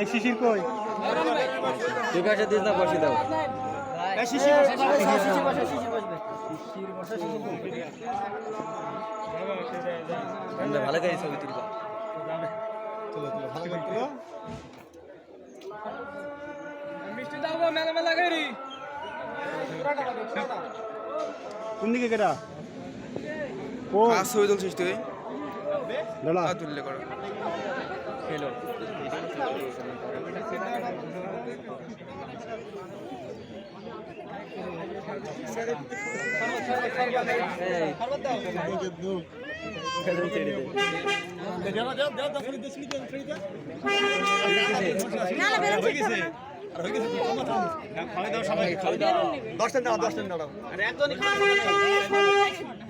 এই শিশির কই? তুই পাশে দিস না বসে দাও। এই শিশির ভালো করে ছবি তুলবা। কোন দিকে কেটা ও আর ছবি তুলছিস তুই? দাঁড়া আর তুললে করো? খেলো দশটা দাও দশটা দাঁড়াও একজনই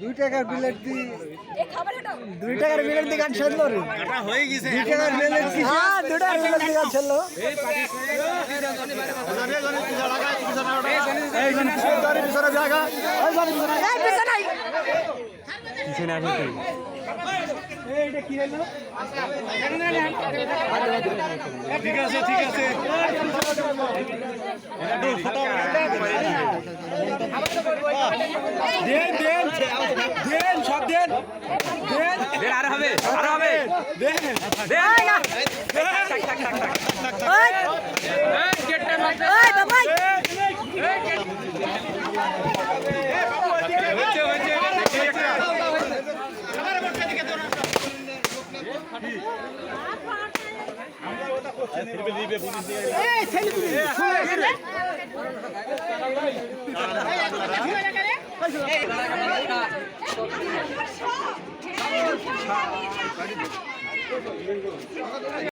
দুই টাকার বিলেট দি দুই টাকার বিলেট দি গান ছাড়লো রে। হয়ে গেছে দুই টাকার বিলেট কি হ্যাঁ দুই টাকার বিলেট দি গান ছাড়লো এই জন্য সরকারি পিছনে। পিছনে আসো তুই এইটা কি হলো? ঠিক আছে ঠিক আছে। হবে আর হবে। দেন দেন ওই। ওই বাবাই হচ্ছে হচ্ছে